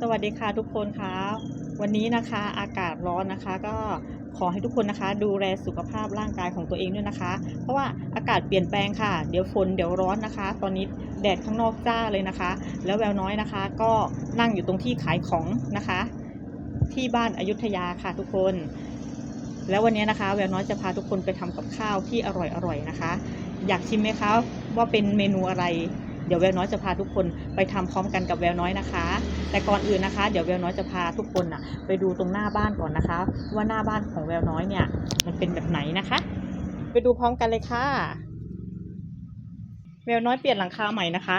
สวัสดีค่ะทุกคนคะวันนี้นะคะอากาศร้อนนะคะ ก็ขอให้ทุกคนนะคะ ดูแลสุขภาพร่างกายของตัวเองด้วยนะคะ เพราะว่าอากาศเปลี่ยนแปลงค่ะ เดี๋ยวฝนเดี๋ยวร้อนนะคะ ตอนนี้แดดข้างนอกจ้าเลยนะคะ แล้วแววน้อยนะคะ ก็นั่งอยู่ตรงที่ขายของนะคะ ที่บ้านอายุธยาค่ะทุกคน แล้ววันนี้นะคะ แววน้อยจะพาทุกคนไปทำกับข้าวที่อร่อยๆนะคะ อยากชิมไหมคะว่าเป็นเมนูอะไร เดี๋ยวแววน้อยจะพาทุกคนไปทำพร้อมกันกับแววน้อยนะคะ แต่ก่อนอื่นนะคะ เดี๋ยวแววน้อยจะพาทุกคนน่ะไปดูตรงหน้าบ้านก่อนนะคะ ว่าหน้าบ้านของแววน้อยเนี่ย มันเป็นแบบไหนนะคะ ไปดูพร้อมกันเลยค่ะ แววน้อยเปลี่ยนหลังคาใหม่นะคะ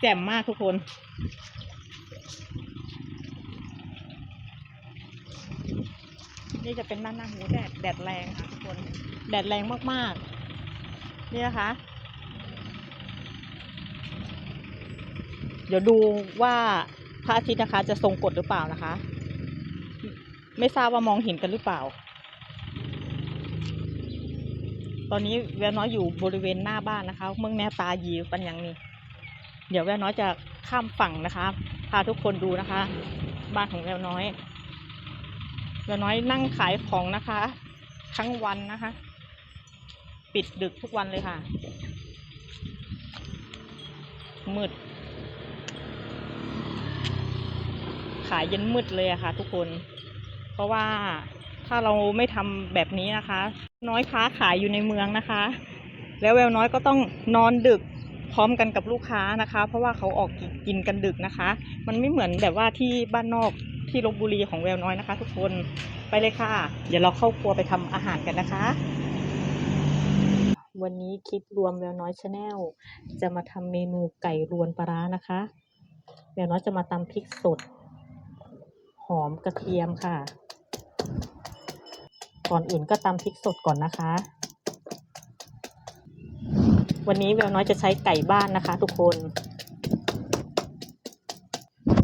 แจ่มมากทุกคนนี่จะเป็นหน้าหน้าหูแดดแดดแรงค่ะทุกคน แดดแรงมากๆ นี่นะคะ ดี๋ยวดูว่าพระอาทิตย์นะคะ จะทรงกฎหรือเปล่านะคะ ไม่ทราบว่ามองเห็นกันหรือเปล่า ตอนนี้แววน้อยอยู่บริเวณหน้าบ้านนะคะ เมืองแนตายีปันยังนี่เดี๋ยวแววน้อยจะข้ามฝั่งนะคะ พาทุกคนดูนะคะ บ้านของแววน้อยแววน้อยนั่งขายของนะคะทั้งวันนะคะ ปิดดึกทุกวันเลยค่ะมืด ขายยันมืดเลยอะค่ะ ทุกคน เพราะว่าถ้าเราไม่ทำแบบนี้นะคะ น้อยค้าขายอยู่ในเมืองนะคะ แล้วแววน้อยก็ต้องนอนดึกพร้อมกันกับลูกค้านะคะ เพราะว่าเขาออกกินกันดึกนะคะ มันไม่เหมือนแบบว่าที่บ้านนอกที่ลบบุรีของแววน้อยนะคะ ทุกคนไปเลยค่ะ เดี๋ยวเราเข้าครัวไปทำอาหารกันนะคะ วันนี้คลิปรวมแววน้อยชาแนลจะมาทำเมนูไก่รวนปลาร้านะคะ แววน้อยจะมาตำพริกสด อมกระเทียมค่ะ ก่อนอื่นก็ตำพริกสดก่อนนะคะ วันนี้แววน้อยจะใช้ไก่บ้านนะคะ ทุกคน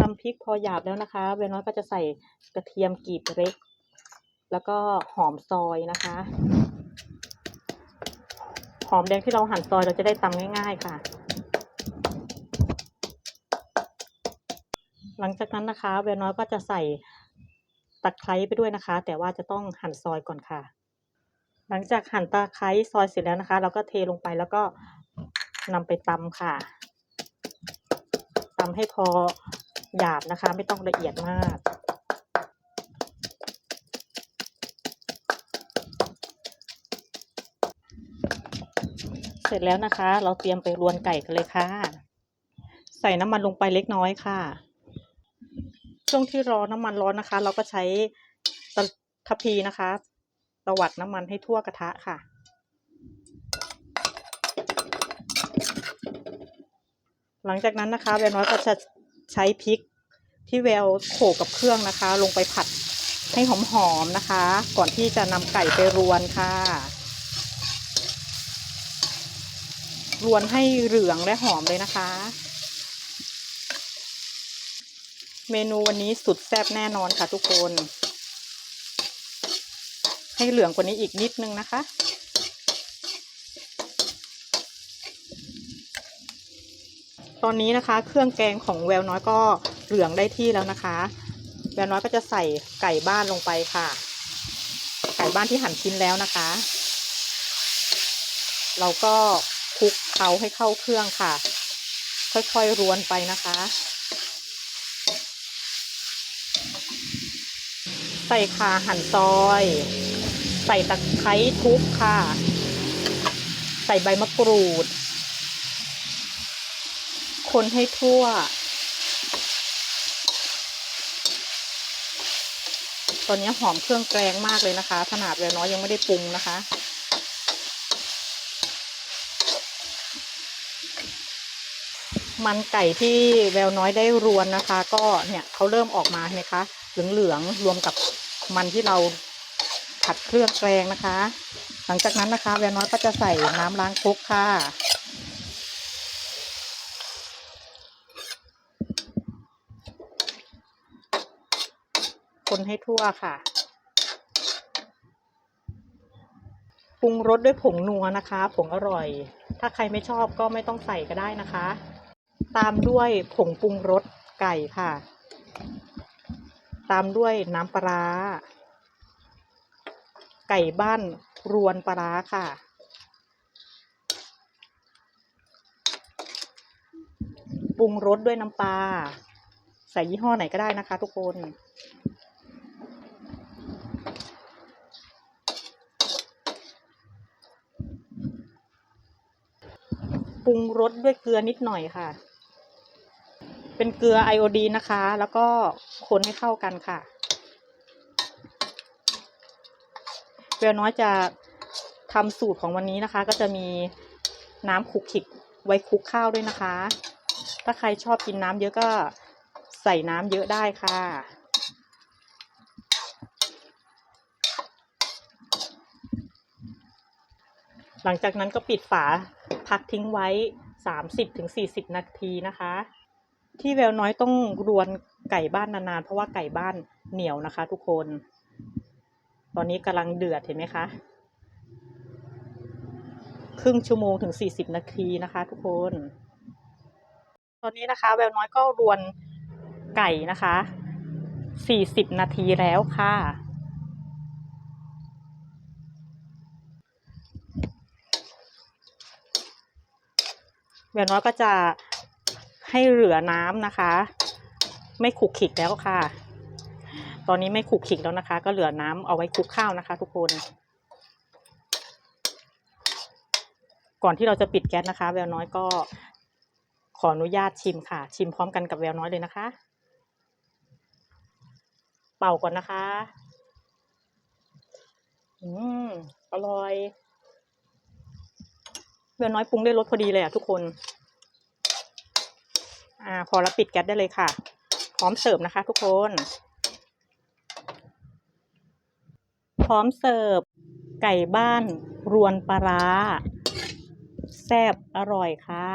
ตำพริกพอหยาบแล้วนะคะแววน้อยก็จะใส่กระเทียมกรีบเล็ก แล้วก็หอมซอยนะคะ หอมแดงที่เราหั่นซอยเราจะได้ตำง่าย ๆค่ะ หลังจากนั้นนะคะแววน้อยก็จะใส่ตะไคร้ไปด้วยนะคะ แต่ว่าจะต้องหั่นซอยก่อนค่ะ หลังจากหั่นตะไคร้ซอยเสร็จแล้วนะคะ เราก็เทลงไปแล้วก็นำไปตำค่ะตำให้พอหยาบนะคะ ไม่ต้องละเอียดมากเสร็จแล้วนะคะ เราเตรียมไปรวนไก่กันเลยค่ะ ใส่น้ำมันลงไปเล็กน้อยค่ะ ช่วงที่รอน้ำมันร้อนนะคะ เราก็ใช้ตะทัพีนะคะตวัดน้ำมันให้ทั่วกระทะค่ะ หลังจากนั้นนะคะแววน้อยก็จะใช้พริกที่แววโขกกับเครื่องนะคะ ลงไปผัดให้หอมๆนะคะ ก่อนที่จะนำไก่ไปรวนค่ะ รวนให้เหลืองและหอมเลยนะคะ เมนูวันนี้สุดแซ่บแน่นอนค่ะทุกคน ให้เหลืองกว่านี้อีกนิดนึงนะคะ ตอนนี้นะคะ เครื่องแกงของแววน้อยก็เหลืองได้ที่แล้วนะคะ แววน้อยก็จะใส่ไก่บ้านลงไปค่ะ ไก่บ้านที่หั่นชิ้นแล้วนะคะ เราก็คลุกเคล้าให้เข้าเครื่องค่ะ ค่อยๆรวนไปนะคะ ใส่ข่าหั่นซอย ใส่ตะไคร้ทุบค่ะ ใส่ใบมะกรูด คนให้ทั่ว ตอนนี้หอมเครื่องแกงมากเลยนะคะ ขนาดแววน้อยยังไม่ได้ปรุงนะคะมันไก่ที่แววน้อยได้รวนนะคะ ก็เนี่ยเขาเริ่มออกมาเห็นไหมคะ เหลืองๆรวมกับมันที่เราผัดเครื่องแกงนะคะ หลังจากนั้นนะคะแวน้อยก็จะใส่น้ำล้างครกค่ะคนให้ทั่วค่ะ ปรุงรสด้วยผงนัวนะคะ ผงอร่อย ถ้าใครไม่ชอบก็ไม่ต้องใส่ก็ได้นะคะ ตามด้วยผงปรุงรสไก่ค่ะ ตามด้วยน้ำปลา ไก่บ้านรวนปลาค่ะ ปรุงรสด้วยน้ำปลา ใส่ยี่ห้อไหนก็ได้นะคะทุกคน ปรุงรสด้วยเกลือนิดหน่อยค่ะ เป็นเกลือไอโอดีนะคะ แล้วก็คนให้เข้ากันค่ะเวลน้อยจะทำสูตรของวันนี้นะคะ ก็จะมีน้ำคลุกคลิกไว้คลุกข้าวด้วยนะคะ ถ้าใครชอบกินน้ำเยอะก็ใส่น้ำเยอะได้ค่ะ หลังจากนั้นก็ปิดฝาพักทิ้งไว้ 30-40 นาทีนะคะ ที่แววน้อยต้องรวนไก่บ้านนานๆ เพราะว่าไก่บ้านเหนียวนะคะ ทุกคน ตอนนี้กำลังเดือดเห็นไหมคะ ครึ่งชั่วโมงถึง 40 นาทีนะคะ ทุกคน ตอนนี้นะคะ แววน้อยก็รวนไก่นะคะ 40 นาทีแล้วค่ะแววน้อยก็จะ ให้เหลือน้ำนะคะ ไม่ขุกขิกแล้วค่ะ ตอนนี้ไม่ขุกขิกแล้วนะคะ ก็เหลือน้ำเอาไว้คลุกข้าวนะคะ ทุกคน ก่อนที่เราจะปิดแก๊สนะคะ แววน้อยก็ขออนุญาตชิมค่ะ ชิมพร้อมกันกับแววน้อยเลยนะคะ เป่าก่อนนะคะ อืมอร่อย แววน้อยปรุงได้รสพอดีเลยอะทุกคน อ่าพอแล้วปิดแก๊สได้เลยค่ะ พร้อมเสิร์ฟนะคะ ทุกคน พร้อมเสิร์ฟ ไก่บ้านรวนปลาร้าแซ่บอร่อยค่ะ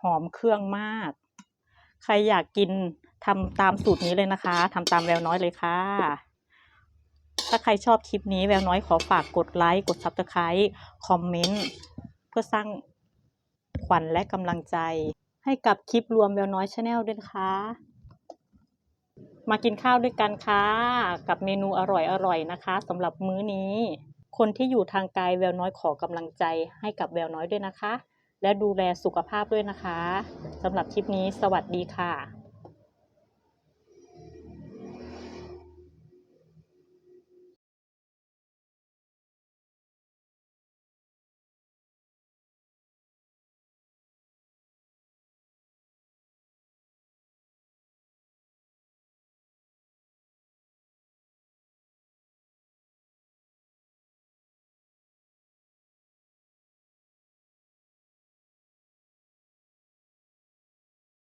หอมเครื่องมาก ใครอยากกินทำตามสูตรนี้เลยนะคะทำตามแววน้อยเลยค่ะ ถ้าใครชอบคลิปนี้แววน้อยขอฝากกดไลค์ กด Subscribe คอมเมนต์ เพื่อสร้างขวัญและกำลังใจ ให้กับคลิปรวมแววน้อยชาแนลด้วยนะคะมากินข้าวด้วยกันค่ะ กับเมนูอร่อยๆนะคะสำหรับมื้อนี้ คนที่อยู่ทางไกลแววน้อยขอกำลังใจให้กับแววน้อยด้วยนะคะ และดูแลสุขภาพด้วยนะคะสำหรับคลิปนี้สวัสดีค่ะ